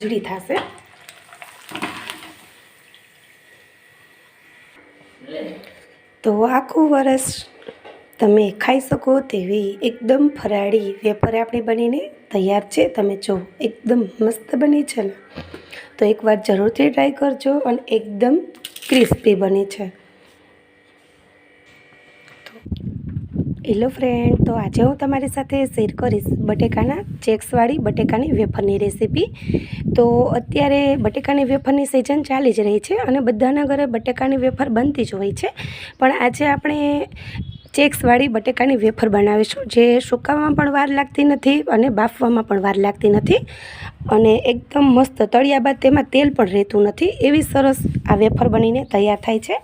ઉજળી થશે. તો આખું વરસ તમે ખાઈ શકો તેવી એકદમ ફરાળી વેપર આપણી બનીને તૈયાર છે. તમે જો, એકદમ મસ્ત બની છે ને. તો એકવાર જરૂરથી ટ્રાય કરજો અને એકદમ ક્રિસ્પી બની છે. હેલો ફ્રેન્ડ તો આજે હું તમારી સાથે શેર કરીશ બટેકાના ચેક્સવાળી બટેકાની વેફરની રેસીપી તો અત્યારે બટેકાની વેફરની સિઝન ચાલી જ રહી છે અને બધાના ઘરે બટેકાની વેફર બનતી જ હોય છે. પણ આજે આપણે ચેક્સવાળી બટેકાની વેફર બનાવીશું, જે સુકાવવામાં પણ વાર લાગતી નથી અને બાફવામાં પણ વાર લાગતી નથી. અને એકદમ મસ્ત તળિયા બાદ તેમાં તેલ પણ રહેતું નથી. એવી સરસ આ વેફર બનીને તૈયાર થાય છે.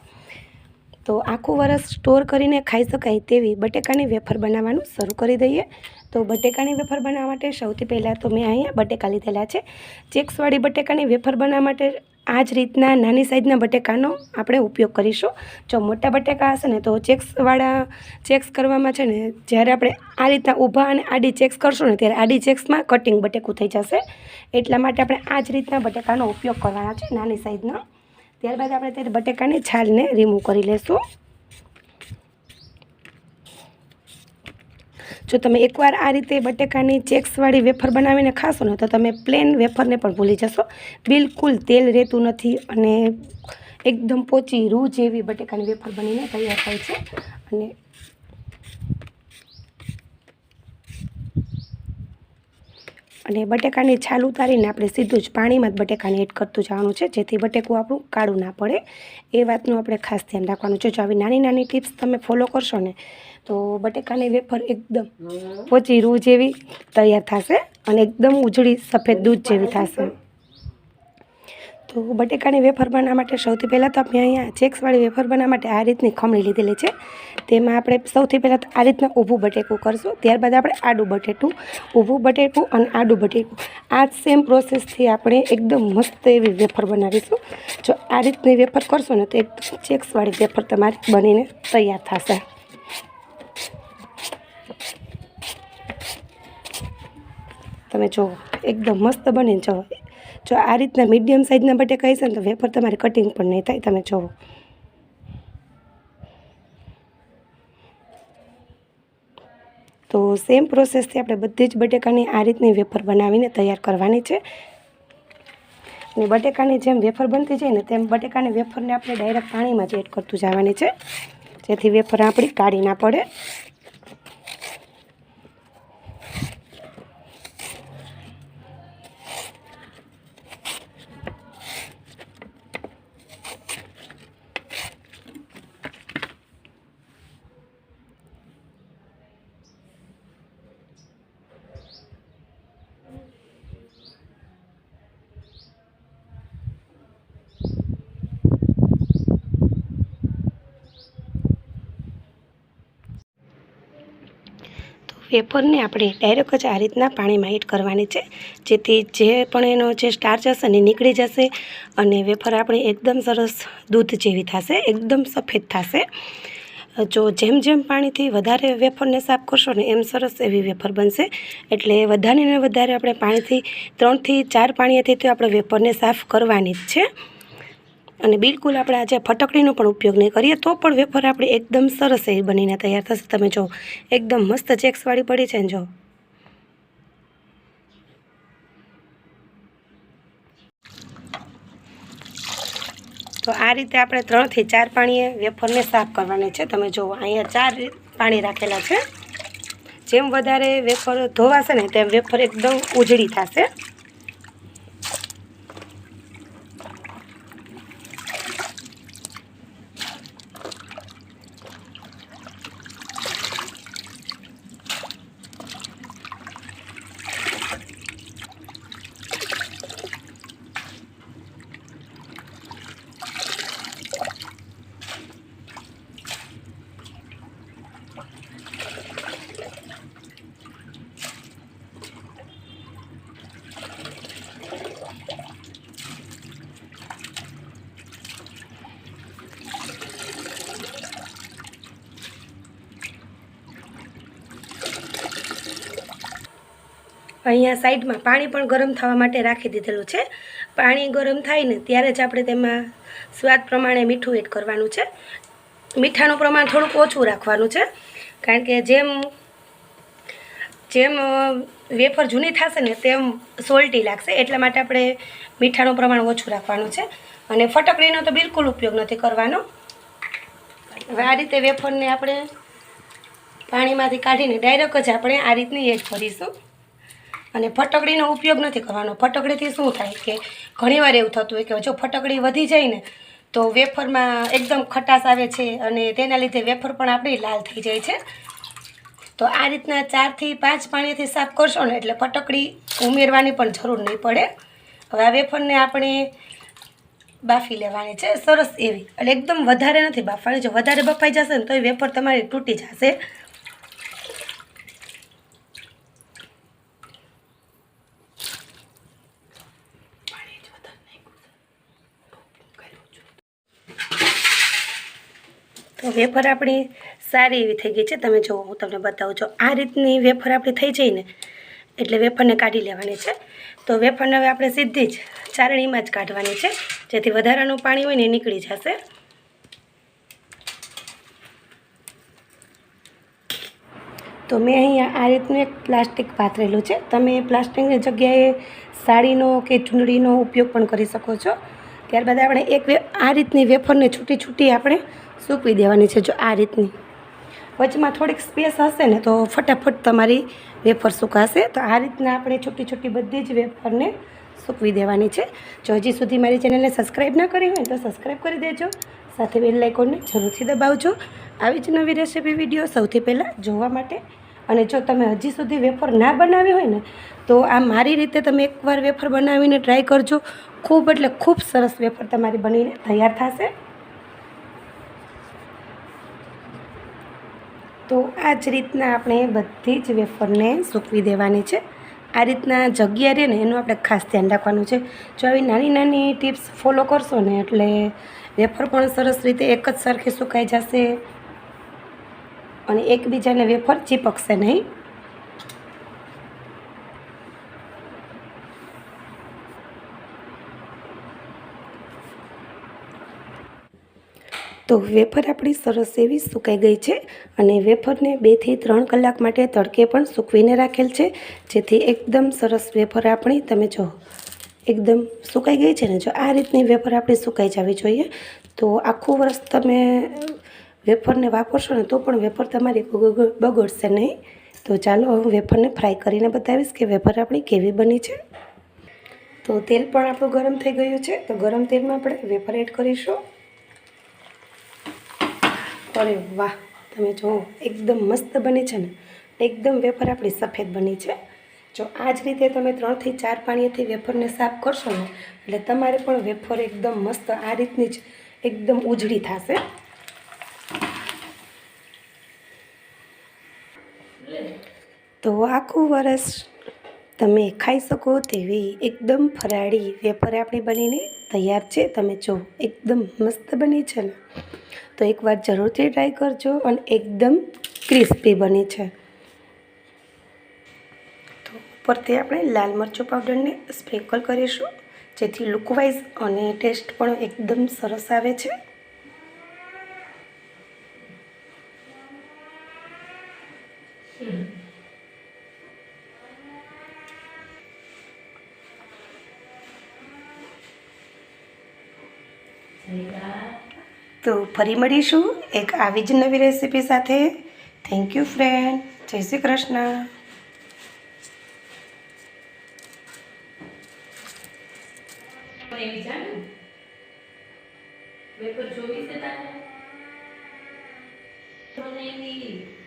તો આખું વરસ સ્ટોર કરીને ખાઈ શકાય તેવી બટેકાની વેફર બનાવવાનું શરૂ કરી દઈએ. તો બટેકાની વેફર બનાવવા માટે સૌથી પહેલાં તો મેં અહીંયા બટેકા લીધેલા છે. ચેક્સવાળી બટેકાની વેફર બનાવવા માટે આ જ રીતના નાની સાઇઝના બટેકાનો આપણે ઉપયોગ કરીશું. જો મોટા બટેકા હશે ને તો ચેક્સવાળા ચેક્સ કરવામાં છે ને જ્યારે આપણે આ રીતના ઊભા અને આડી ચેક્સ કરશું ને ત્યારે આડી ચેક્સમાં કટિંગ બટેકું થઈ જશે. એટલા માટે આપણે આ જ રીતના બટેકાનો ઉપયોગ કરવાના છે નાની સાઈઝનો. ત્યારબાદ આપણે ત્યારે બટેકાની છાલને રિમૂવ કરી લેશું. જો તમે એકવાર આ રીતે બટેકાની ચેક્સવાળી વેફર બનાવીને ખાશો ને, તો તમે પ્લેન વેફરને પણ ભૂલી જશો. બિલકુલ તેલ રહેતું નથી અને એકદમ પોચી રૂ જેવી બટેકાની વેફર બનીને તૈયાર થાય છે. અને અને બટેકાની છાલ ઉતારીને આપણે સીધું જ પાણીમાં જ બટેકાને એડ કરતું જવાનું છે જેથી બટેકું આપણું કાળું ના પડે. એ વાતનું આપણે ખાસ ધ્યાન રાખવાનું છે. જો આવી નાની નાની ટિપ્સ તમે ફોલો કરશો ને તો બટેકાની વેફર એકદમ પોચી રૂ જેવી તૈયાર થશે અને એકદમ ઉજળી સફેદ દૂધ જેવી થશે. તો બટેકાની વેફર બનાવવા માટે સૌથી પહેલાં તો આપણે અહીંયા ચેક્સવાળી વેફર બનાવવા માટે આ રીતની ખમણી લીધેલી છે. તેમાં આપણે સૌથી પહેલાં આ રીતના ઊભું બટેકું કરશું. ત્યારબાદ આપણે આડું બટેટું, ઊભું બટેકું અને આડું બટેકું આ સેમ પ્રોસેસથી આપણે એકદમ મસ્ત એવી વેફર બનાવીશું. જો આ રીતની વેફર કરશો ને તો એકદમ ચેક્સવાળી વેફર તમારી બનીને તૈયાર થશે. તમે જુઓ એકદમ મસ્ત બનીને જુઓ જો આ રીતના મીડિયમ સાઇઝના બટેકા હશે ને તો વેફર તમારે કટિંગ પણ નહીં થાય. તમે જુઓ તો સેમ પ્રોસેસથી આપણે બધી જ બટેકાની આ રીતની વેફર બનાવીને તૈયાર કરવાની છે. અને બટેકાની જેમ વેફર બનતી જાય ને તેમ બટેકાની વેફરને આપણે ડાયરેક્ટ પાણીમાં જ એડ કરતું જવાની છે. જેથી વેફર આપણી કાઢી ના પડે. વેફરને આપણે ડાયરેક્ટ જ આ રીતના પાણીમાં હીટ કરવાની છે. જેથી જે પણ એનો જે સ્ટાર્ચ હશે ને નીકળી જશે અને વેફર આપણી એકદમ સરસ દૂધ જેવી થશે, એકદમ સફેદ થશે. જો જેમ જેમ પાણીથી વધારે વેફરને સાફ કરશો ને એમ સરસ એવી વેફર બનશે. એટલે વધારે ને વધારે આપણે પાણીથી ત્રણથી ચાર પાણીથી તો આપણે વેફરને સાફ કરવાની જ છે. અને બિલકુલ આપણે આજે ફટકડીનો પણ ઉપયોગ નહીં કરીએ, તો પણ વેફર આપણે એકદમ સરસ એવી બનીને તૈયાર થશે. તમે જો, એકદમ મસ્ત ચેક્સવાળી પડી છે ને જો. તો આ રીતે આપણે ત્રણથી ચાર પાણીએ વેફરને સાફ કરવાની છે. તમે જુઓ અહીંયા ચાર પાણી રાખેલા છે. જેમ વધારે વેફર ધોવાશે ને તેમ વેફર એકદમ ઉજળી થશે. અહીંયા સાઈડમાં પાણી પણ ગરમ થવા માટે રાખી દીધેલું છે. પાણી ગરમ થાય ને ત્યારે જ આપણે તેમાં સ્વાદ પ્રમાણે મીઠું એડ કરવાનું છે. મીઠાનું પ્રમાણ થોડુંક ઓછું રાખવાનું છે. કારણ કે જેમ જેમ વેફર જૂની થશે ને તેમ સોલ્ટી લાગશે, એટલા માટે આપણે મીઠાનું પ્રમાણ ઓછું રાખવાનું છે. અને ફટકડીનો તો બિલકુલ ઉપયોગ નથી કરવાનો. હવે આ રીતે વેફરને આપણે પાણીમાંથી કાઢીને ડાયરેક્ટ જ આપણે આ રીતની એડ કરીશું. અને ફટકડીનો ઉપયોગ નથી કરવાનો. ફટકડીથી શું થાય કે ઘણીવાર એવું થતું હોય કે જો ફટકડી વધી જાય ને, તો વેફરમાં એકદમ ખટાશ આવે છે અને તેના લીધે વેફર પણ આપણી લાલ થઈ જાય છે. તો આ રીતના ચારથી પાંચ પાણીથી સાફ કરશો ને એટલે ફટકડી ઉમેરવાની પણ જરૂર નહીં પડે. હવે આ વેફરને આપણે બાફી લેવાની છે. સરસ એવી એટલે એકદમ વધારે નથી બાફવાની. જો વધારે બફાઈ જશે ને તો એ વેફર તમારી તૂટી જશે. તો વેફર આપણી સારી એવી થઈ ગઈ છે. તમે જુઓ હું તમને બતાવું છું. આ રીતની વેફર આપણી થઈ જાય ને, એટલે વેફરને કાઢી લેવાની છે. તો વેફરને હવે આપણે સીધી જ ચારણીમાં જ કાઢવાની છે. જેથી વધારાનું પાણી હોય ને એ નીકળી જશે. તો મેં અહીંયા આ રીતનું એક પ્લાસ્ટિક પાથરેલું છે. તમે પ્લાસ્ટિકની જગ્યાએ સાડીનો કે ચૂંદડીનો ઉપયોગ પણ કરી શકો છો. ત્યારબાદ આપણે એક આ રીતની વેફરને છૂટી છૂટી આપણે સૂકવી દેવાની છે જો આ રીતની. વચમાં થોડીક સ્પેસ હશે ને તો ફટાફટ તમારી વેફર સુકાશે. તો આ રીતના આપણે છૂટી છૂટી બધી જ વેફરને સૂકવી દેવાની છે. જો હજી સુધી મારી ચેનલને સબસ્ક્રાઈબ ના કરી હોય તો સબસ્ક્રાઈબ કરી દેજો. સાથે બેલ આઇકોનને જરૂરથી દબાવજો. આવી જ નવી રેસીપી વીડિયો સૌથી પહેલાં જોવા માટે. અને જો તમે હજી સુધી વેફર ના બનાવી હોય ને તો આ મારી રીતે તમે એકવાર વેફર બનાવીને ટ્રાય કરજો. ખૂબ એટલે ખૂબ સરસ વેફર તમારી બનીને તૈયાર થશે. તો આ જ રીતના આપણે બધી જ વેફરને સૂકવી દેવાની છે. આ રીતના જગ્યા રહે ને એનું આપણે ખાસ ધ્યાન રાખવાનું છે. જો આવી નાની નાની ટિપ્સ ફોલો કરશો ને એટલે વેફર પણ સરસ રીતે એક જ સરખી સુકાઈ જશે અને એકબીજાને વેફર ચીપકશે નહીં. તો વેફર આપણી સરસ એવી સુકાઈ ગઈ છે અને વેફરને બેથી ત્રણ કલાક માટે તડકે પણ સૂકવીને રાખેલ છે. જેથી એકદમ સરસ વેફર આપણી, તમે જો, એકદમ સુકાઈ ગઈ છે ને, જો આ રીતની વેફર આપણી સુકાઈ જવી જોઈએ. તો આખું વર્ષ તમે વેફરને વાપરશો ને, તો પણ વેફર તમારી બગડ- બગડશે નહીં. તો ચાલો હું વેફરને ફ્રાય કરીને બતાવીશ કે વેફર આપણી કેવી બની છે. તો તેલ પણ આપણું ગરમ થઈ ગયું છે. તો ગરમ તેલમાં આપણે વેફર એડ કરીશું. અરે વાહ, તમે જો, એકદમ મસ્ત બને છે ને. એકદમ વેફર આપણી સફેદ બની છે. જો આ જ રીતે તમે ત્રણથી ચાર પાણીથી વેફરને સાફ કરશો ને, એટલે તમારે પણ વેફર એકદમ મસ્ત આ રીતની જ એકદમ ઉજળી થશે. તો આખું વરસ તમે ખાઈ શકો તેવી એકદમ ફરાળી વેફર આપણી બનીને તૈયાર છે. તમે જો, એકદમ મસ્ત બની છે ને. તો એકવાર જરૂરથી ટ્રાય કરજો અને એકદમ ક્રિસ્પી બની છે. તો ઉપરથી આપણે લાલ મરચું પાવડરને સ્પ્રિંકલ કરીશું, જેથી લુકવાઇઝ અને ટેસ્ટ પણ એકદમ સરસ આવે છે. તો ફરી મળીશું એક આવી જ નવી રેસીપી સાથે. થેન્ક યુ ફ્રેન્ડ જય શ્રી કૃષ્ણ. જાણું? છે